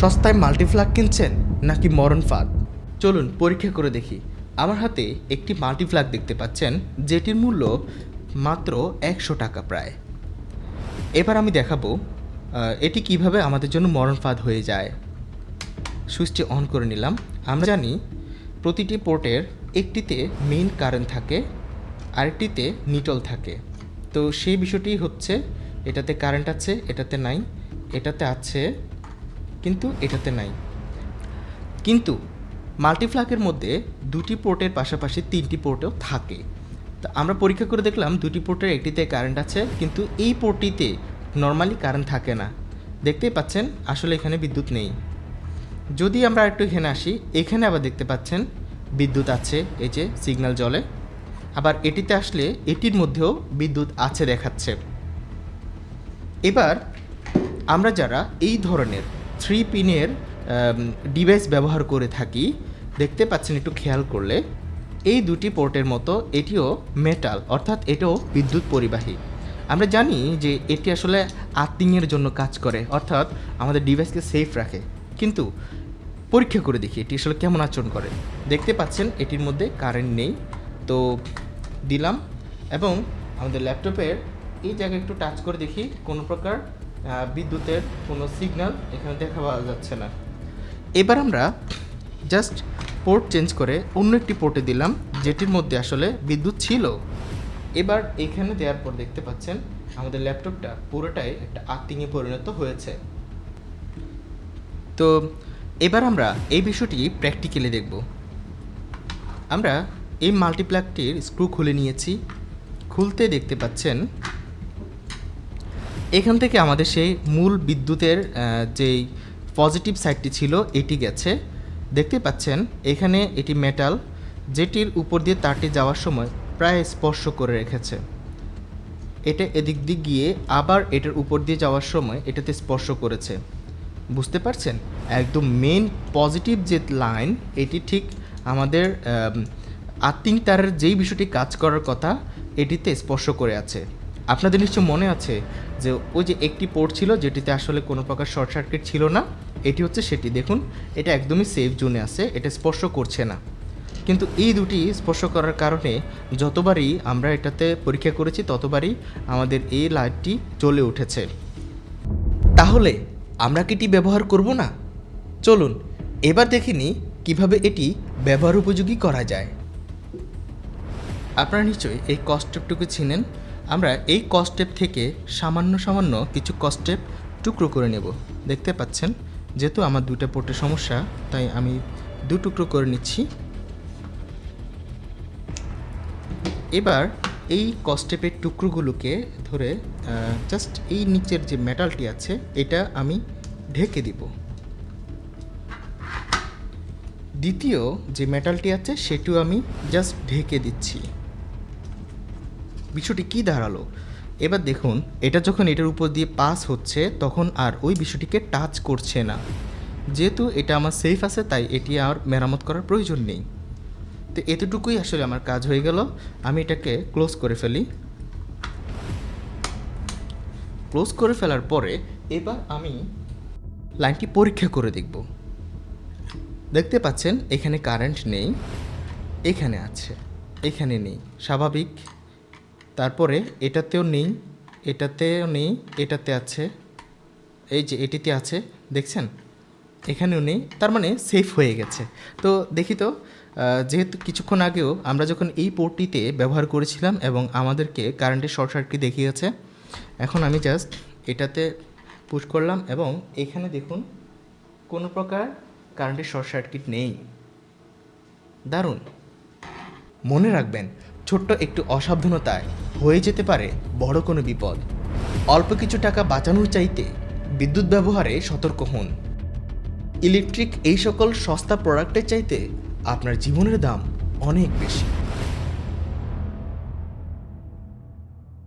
সস্তায় মাল্টিফ্লাগ কিনছেন নাকি মরণ ফাঁদ? চলুন পরীক্ষা করে দেখি। আমার হাতে একটি মাল্টিফ্লাগ দেখতে পাচ্ছেন, যেটির মূল্য মাত্র একশো টাকা প্রায়। এবার আমি দেখাবো এটি কীভাবে আমাদের জন্য মরণ ফাঁদ হয়ে যায়। সুইচটি অন করে নিলাম। আমরা জানি প্রতিটি পোর্টের একটিতে মেইন কারেন্ট থাকে, আরেকটিতে নিটল থাকে। তো সেই বিষয়টি হচ্ছে, এটাতে কারেন্ট আছে, এটাতে নাই, এটাতে আছে কিন্তু এটাতে নাই। কিন্তু মাল্টিফ্লাকের মধ্যে দুটি পোর্টের পাশাপাশি তিনটি পোর্টও থাকে। তা আমরা পরীক্ষা করে দেখলাম দুটি পোর্টের একটিতে কারেন্ট আছে, কিন্তু এই পোর্টটিতে নর্মালি কারেন্ট থাকে না। দেখতেই পাচ্ছেন, আসলে এখানে বিদ্যুৎ নেই। যদি আমরা একটু এখানে আসি, এখানে আবার দেখতে পাচ্ছেন, বিদ্যুৎ আছে, এই যে সিগন্যাল জলে। আবার এটিতে আসলে এটির মধ্যেও বিদ্যুৎ আছে দেখাচ্ছে। এবার আমরা যারা এই ধরনের থ্রি পিনের ডিভাইস ব্যবহার করে থাকি। দেখতে পাচ্ছেন একটু খেয়াল করলে। এই দুটি পোর্টের মতো এটিও মেটাল অর্থাৎ এটাও বিদ্যুৎ পরিবাহী। আমরা জানি যে এটি আসলে আর্থিংয়ের জন্য কাজ করে, অর্থাৎ আমাদের ডিভাইসকে সেফ রাখে। কিন্তু পরীক্ষা করে দেখি এটি আসলে কেমন আচরণ করে। দেখতে পাচ্ছেন এটির মধ্যে কারেন্ট নেই। তো দিলাম এবং আমাদের ল্যাপটপের এই জায়গায় একটু টাচ করে দেখি, কোনো প্রকার বিদ্যুতের কোনো সিগন্যাল এখানে দেখা পাওয়া যাচ্ছে না। এবার আমরা জাস্ট পোর্ট চেঞ্জ করে অন্য একটি পোর্টে দিলাম, যেটির মধ্যে আসলে বিদ্যুৎ ছিল। এবার এখানে দেওয়ার পর দেখতে পাচ্ছেন, আমাদের ল্যাপটপটা পুরোটাই একটা আর্থিংয়ে পরিণত হয়েছে। তো এবার আমরা এই বিষয়টি প্র্যাকটিক্যালি দেখব। আমরা এই মাল্টিপ্লাগটির স্ক্রু খুলে নিয়েছি। খুলতে দেখতে পাচ্ছেন এখান থেকে আমাদের সেই মূল বিদ্যুতের যেই পজিটিভ সাইডটি ছিল, এটি গেছে। দেখতে পাচ্ছেন, এখানে এটি মেটাল যেটির উপর দিয়ে তারটি যাওয়ার সময় প্রায় স্পর্শ করে রেখেছে। এটা এদিক দিক গিয়ে আবার এটার উপর দিয়ে যাওয়ার সময় এটাতে স্পর্শ করেছে। বুঝতে পারছেন? একদম মেন পজিটিভ যে লাইন এটি ঠিক আমাদের আর্থিং তারের যেই বিষয়টি কাজ করার কথা, এটিতে স্পর্শ করে আছে। আপনাদের নিশ্চয় মনে আছে যে ওই যে একটি পোর্ট ছিল যেটিতে আসলে কোনো প্রকার শর্ট সার্কিট ছিল না, এটি হচ্ছে সেটি। দেখুন, এটা একদমই সেফ জোনে আছে, এটা স্পর্শ করছে না। কিন্তু এই দুটি স্পর্শ করার কারণে যতবারই আমরা এটাতে পরীক্ষা করেছি, ততবারই আমাদের এই লাইটটি জ্বলে উঠেছে। তাহলে আমরা কি এটি ব্যবহার করব না? চলুন, এবার দেখিনি কীভাবে এটি ব্যবহার উপযোগী করা যায়। আপনারা নিশ্চয়ই এই কস্টেপটুকু চিনেন। আমরা এই কস্টেপ থেকে সামান্য সামান্য কিছু কস্টেপ টুকরো করে নেব। দেখতে পাচ্ছেন, যেহেতু আমার দুইটা পোর্টের সমস্যা, তাই আমি দু টুকরো করে নিচ্ছি। এবার এই কস্টেপের টুকরোগুলোকে ধরে জাস্ট এই নিচের যে মেটালটি আছে, এটা আমি ঢেকে দিব। দ্বিতীয় যে মেটালটি আছে, সেটিও আমি জাস্ট ঢেকে দিচ্ছি। বিষয়টি কী দাঁড়াল? এবার দেখুন, এটা যখন এটার উপর দিয়ে পাস হচ্ছে, তখন আর ওই বিষয়টিকে টাচ করছে না। যেহেতু এটা আমার সেফ আছে, তাই এটি আর মেরামত করার প্রয়োজন নেই। তো এতটুকুই আসলে আমার কাজ হয়ে গেল। আমি এটাকে ক্লোজ করে ফেলি। ক্লোজ করে ফেলার পরে এবার আমি লাইনটি পরীক্ষা করে দেখব। দেখতে পাচ্ছেন, এখানে কারেন্ট নেই, এখানে আছে, এখানে নেই। স্বাভাবিক। তারপরে এটাতেও নেই এটাতেও নেই, এটাতে আছে, এই যে এটিতে আছে, দেখছেন? এখানেও নেই, তার মানে সেফ হয়ে গেছে। তো দেখি তো যেহেতু কিছুক্ষণ আগেও আমরা যখন এই পোর্টটিতে ব্যবহার করেছিলাম এবং আমাদেরকে কারেন্টের শর্ট সার্কিট দেখিয়েছে, এখন আমি জাস্ট এটাতে পুশ করলাম এবং এখানে দেখুন, কোনো প্রকার কারেন্টের শর্ট সার্কিট নেই। দারুণ। মনে রাখবেন ছোট্ট একটু অসাবধানতায় হয়ে যেতে পারে বড় কোনো বিপদ। অল্প কিছু টাকা বাঁচানোর চাইতে বিদ্যুৎ ব্যবহারে সতর্ক হন। ইলেকট্রিক এই সকল সস্তা প্রোডাক্টের চাইতে আপনার জীবনের দাম অনেক বেশি।